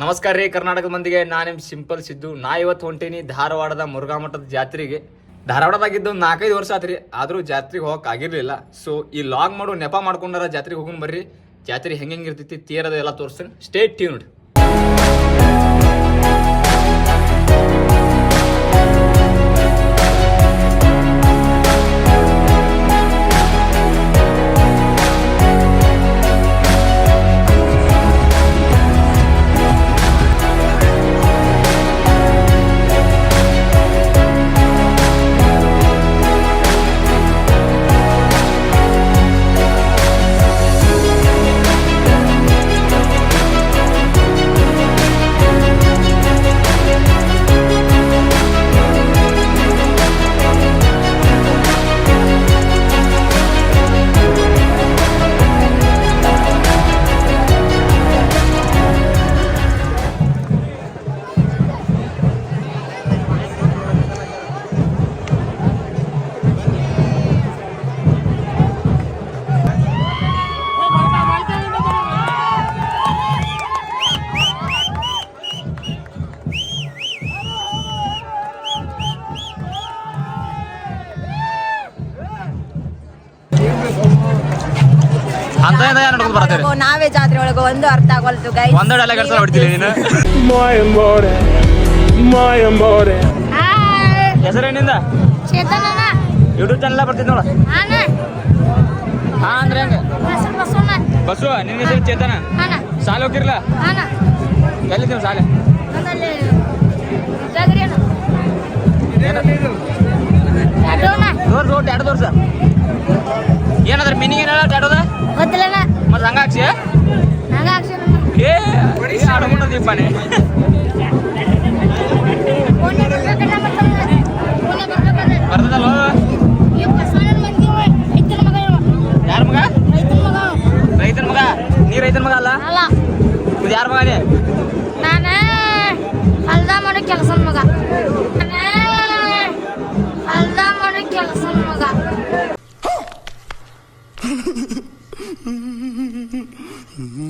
ನಮಸ್ಕಾರ ರೀ ಕರ್ನಾಟಕ ಮಂದಿಗೆ. ನಾ ನಿಮ್ ಸಿಂಪಲ್ ಸಿದ್ದು. ನಾ ಇವತ್ತು ಹೊಂಟೀನಿ ಧಾರವಾಡದ ಮುರುಘಾ ಮಠದ ಜಾತ್ರೆಗೆ. ಧಾರವಾಡದಾಗಿದ್ದು ನಾಲ್ಕೈದು ವರ್ಷ ಆತ್ರಿ. ಆದರೂ ಜಾತ್ರೆಗೆ ಹೋಗಕ್ ಆಗಿರ್ಲಿಲ್ಲ. ಸೊ ಈ ಲಾಗ್ ಮಾಡೋ ನೆಪ ಮಾಡ್ಕೊಂಡಾರ ಜಾತ್ರೆಗೆ ಹೋಗಿ ಬರ್ರಿ. ಜಾತ್ರೆ ಹೆಂಗೆ ಹೆಂಗೆ ಇರ್ತೈತಿ ತೀರದ ಎಲ್ಲ ತೋರಿಸ್ತೀನಿ ಸ್ಟೇಟ್ ಟ್ಯೂನ್ಡ್ ನಡ್ಕೊಂಡು ನಾವೇ ಜಾತ್ರೆ ಒಳಗ ಒಂದು ಅರ್ಥ ಆಗೋಲ್ತು ಗೈ ಹೊಡಿತೀನಿ ನೀನು. ಹೆಸರೇನಿಂದ? ಯೂಟ್ಯೂಬ್ ಚಾನಲ್ ಬರ್ತಿದ್ ನೋಡ. ಹಾ ಅಂದ್ರೆ ಹೆಂಗ? ಹೆಸರು ಬಸ್ಸು ನಿನ್ನ ಹೆಸರು ಚೇತನ? ಸಾಲ ಹೋಗಿರ್ಲ ಎಲ್ಲಿದ್ದೀವಿ ಸಾಲೆ ಅಡೋಣ ತೋರ್ ತೋರ್ ಗೊತ್ತಿಲ್ಲ ಮತ್ತೆ ಹಂಗ ಹಾಕ್ಸಿ ಹಂಗ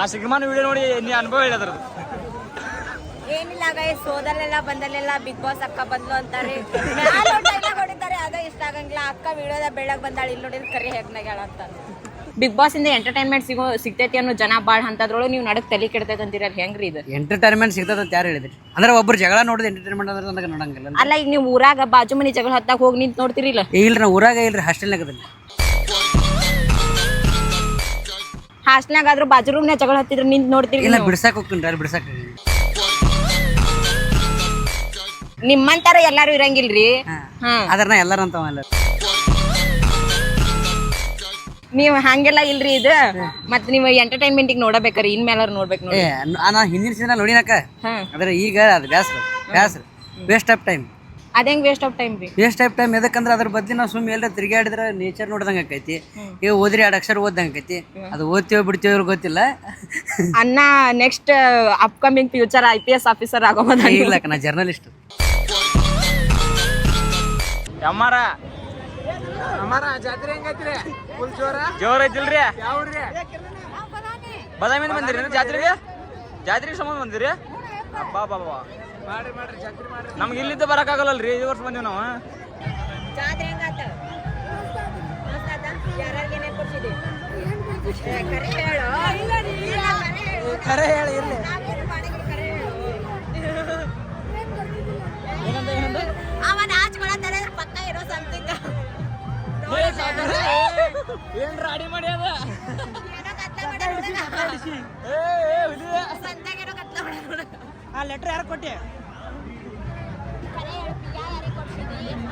ಆ ಸಿಗ್ಮಾನ್ ವಿಡಿಯೋ ನೋಡಿ ನೀ ಅನುಭವ ಹೇಳಿದ್ರು ಏನಿಲ್ಲ ಸೋದಲ್ಲೆಲ್ಲ ಸೋದರಲೆಲ್ಲ ಬಂದಲ್ಲೆಲ್ಲ ಬಿಗ್ ಬಾಸ್ ಅಕ್ಕ ಬಂದ್ಲು ಅಂತಾರೆ. ಹೊಡಿತಾರೆ ಅದ ಇಷ್ಟ ಆಗಂಗಿಲ್ಲ. ಅಕ್ಕ ವಿಡಿಯೋದ ಬೆಳಗ್ ಬಂದಾಳ ಇಲ್ಲಿ ನೋಡಿದ್ರೆ ಕರಿ ಹೆಗ್ನಾಗ್ಯಾಳ ಅಂತ. ಬಿಗ್ ಬಾಸ್ ಇಂದ ಎಂಟರ್ಟೈನ್ಮೆಂಟ್ ಸಿಗೋ ಸಿಗ್ತೈತಿ ಅನ್ನೋ ಜನ ಬಾಳ್ ಅಂತದ್ರೊಳಗೆ ನೀವು ನಡಕ್ ತಲೆ ಕೆಡ್ತೈತೆ ಅಂತೀರಲ್ಲ ಹೆಂಗ್ರಿ ಇದು? ಎಂಟರ್ಟೈನ್ಮೆಂಟ್ ಸಿಗ್ತದ ಅಂತ ಯಾರು ಹೇಳಿದ್ರಿ? ಅಂದ್ರೆ ಒಬ್ರು ಜಗಳ ನೋಡಿದ ಎಂಟರ್ಟೈನ್ಮೆಂಟ್ ಅಂದ್ರೆ ನನಗೆ ನೋಡಂಗಿಲ್ಲ ಅಲ್ಲ ಈಗ ನೀವು ಊರಾಗ ಬಾಜು ಮನಿ ಜಗಳ ಹತ್ತಾಗ ಹೋಗಿ ನಿಂತು ನೋಡ್ತಿರಿಲ್ಲ? ಇಲ್ಲಾ ಇಲ್ರಿ ನಾ ಊರಾಗ ಇಲ್ರಿ ಹಾಸ್ಟೆಲ್ನಾಗ ಹಾಸ್ಟ್ನಾಗ ಆದ್ರೂ ಬಾಜು ರೂಮ್ನ ಜಗಳ ಹತ್ತಿದ್ರು ನಿಂತ್ ನೋಡ್ತೀವಿ ಇಲ್ಲ ಬಿಡ್ಸಕ್ ಹೋಗ್ತೀನಿ ಬಿಡ್ಸಕ್ ಬಿಡ್ಸಾಕ್ ನಿಮ್ಮಂತಾರ ಎಲ್ಲಾರು ಇರಂಗಿಲ್ರಿ? ಹಾ. ಅದ್ರ ನಾ ಎಲ್ಲಾರ ಅಂತ ನೀವ್ ಹಂಗೆಲ್ಲ ಇಲ್ರಿ ಇದು? ಮತ್ ನೀವು ಎಂಟರ್ಟೈನ್ಮೆಂಟ್ ಇನ್ ಮ್ಯಾಲಾರ ನೋಡ್ಬೇಕು ನೋಡಿ. ನಾ ಹಿಂದಿನ ಸಿನಿಮಾ ನೋಡಿನಕ್ಕ? ಹಾ. ಈಗ ಅದು ಬ್ಯಾಸ್ರ ಬ್ಯಾಸ್ರ. ವೇಸ್ಟ್ ಆಫ್ ಟೈಮ್ ಅದೇಂಗ್ ವೇಸ್ಟ್ ಆಫ್ ಟೈಮ್ ರೀ? ವೇಸ್ಟ್ ಆಫ್ ಟೈಮ್ ಎದಕ್ಕಂದ್ರೆ ಅದ್ರ ಬದ್ಲಿ ನಾವು ಸುಮ್ಮನೆ ಎಲ್ಲ ತಿರುಗಾಡಿದ್ರೆ ನೇಚರ್ ನೋಡ್ದಂಗೆ ಆಕೈತಿ. ಈಗ ಓದ್ರಿ ಎರಡು ಅಕ್ಷರ ಓದ್ದಂಗೆ ಆಕೈತಿ. ಅದು ಓದ್ತೀವೋ ಬಿಡ್ತೀವೋ ಇವ್ರಿಗೆ ಗೊತ್ತಿಲ್ಲ. ಅನ್ನ next upcoming future I P S officer ಆಗೋಬೋದ ಇಲ್ಲ ನಾ ಜರ್ನಲಿಸ್ಟ್ ಅಮ್ಮಾರ ಜೋರ? ಐತಿಲ್ರಿ? ಬದಾಮಿ ಬಂದಿರಿ ಜಾತ್ರೆಗೆ? ಜಾತ್ರೆಗೆ ಸಂಬಂಧ ಬಂದಿರಿ? ಅಬ್ಬಾ ಬಾಬಾ ನಮ್ಗೆ ಇಲ್ಲಿದ್ದ ಬರಕ್ಕಾಗಲ್ಲಲ್ರಿ ಈ ವರ್ಷ ಬಂದೀವಿ ನಾವು. ಖರೆ ಹೇಳಿ. ಇರ್ಲಿ. ಅವನ ಆಚ್ಕೊಳತ್ತಾನೆ ಪಕ್ಕ ಇರೋ ಸಮಥಿಂಗ್ ಏನ್ ರಾಡಿ ಮಾಡಿ ಅದ. ಆ ಲೆಟ್ರ್ ಯಾರು ಕೊಟ್ಟೆ?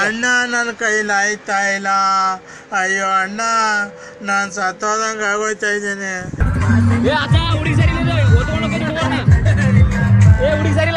ಅಣ್ಣ ನನ್ನ ಕೈಲಾಯ್ತಾ ಇಲ್ಲ ಅಯ್ಯೋ ಅಣ್ಣ ನಾನು ಸತ್ತೋದಂಗೆ ಆಗೋಯ್ತಾ ಇದ್ದೇನೆ ಹುಡುಗಿ ಸರಿ ಹುಡುಗಿ ಸರಿ